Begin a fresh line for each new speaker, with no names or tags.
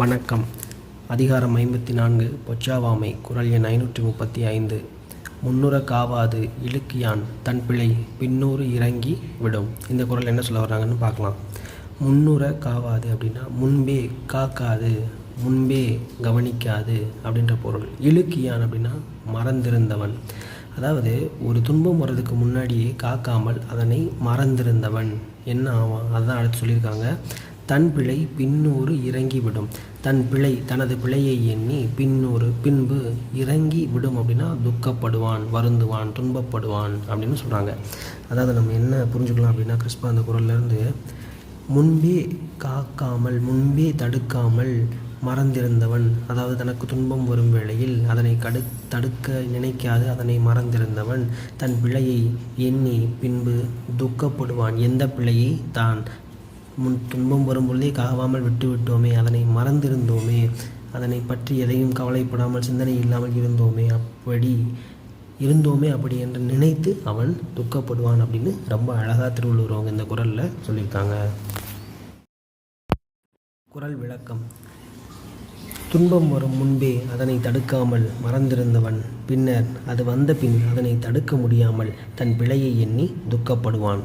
வணக்கம். அதிகாரம் ஐம்பத்தி நான்கு பொச்சாவாமை குரல் எண் ஐநூற்றி முப்பத்தி ஐந்து முன்னுற காவாது இழுக்கியான் தன் பிழை பின்னூறு இறங்கி விடும். இந்த குரல் என்ன சொல்ல வர்றாங்கன்னு பார்க்கலாம். முன்னுற காவாது அப்படின்னா முன்பே காக்காது முன்பே கவனிக்காது அப்படின்ற பொருள். இழுக்கியான் அப்படின்னா மறந்திருந்தவன். அதாவது ஒரு துன்பம் வர்றதுக்கு முன்னாடியே காக்காமல் அதனை மறந்திருந்தவன். என்ன ஆவான்? அதுதான் அடுத்து சொல்லியிருக்காங்க. தன் பிழை பின்னோரு இறங்கிவிடும். தன் பிழை தனது பிழையை எண்ணி பின்னோரு பின்பு இறங்கி விடும் அப்படின்னா துக்கப்படுவான் வருந்துவான் துன்பப்படுவான் அப்படின்னு சொல்கிறாங்க அதாவது நம்ம என்ன புரிஞ்சுக்கலாம் அப்படின்னா கிறிஸ்பா அந்த குரல்லேருந்து முன்பே காக்காமல் முன்பே தடுக்காமல் மறந்திருந்தவன் அதாவது தனக்கு துன்பம் வரும் வேளையில் அதனை கடு தடுக்க நினைக்காது அதனை மறந்திருந்தவன் தன் பிழையை எண்ணி பின்பு துக்கப்படுவான். எந்த பிழையை? தான். முன் துன்பம் வரும்பொழுதே காவாமல் விட்டு விட்டோமே அதனை மறந்திருந்தோமே அதனை பற்றி எதையும் கவலைப்படாமல் சிந்தனை இல்லாமல் இருந்தோமே அப்படி இருந்தோமே அப்படி என்று நினைத்து அவன் துக்கப்படுவான் அப்படின்னு ரொம்ப அழகாக திருவள்ளுவர் அவங்க இந்த குரலில் சொல்லியிருக்காங்க. குரல் விளக்கம். துன்பம் வரும் முன்பே அதனை தடுக்காமல் மறந்திருந்தவன் பின்னர் அது வந்த பின் அதனை தடுக்க முடியாமல் தன் பிழையை எண்ணி துக்கப்படுவான்.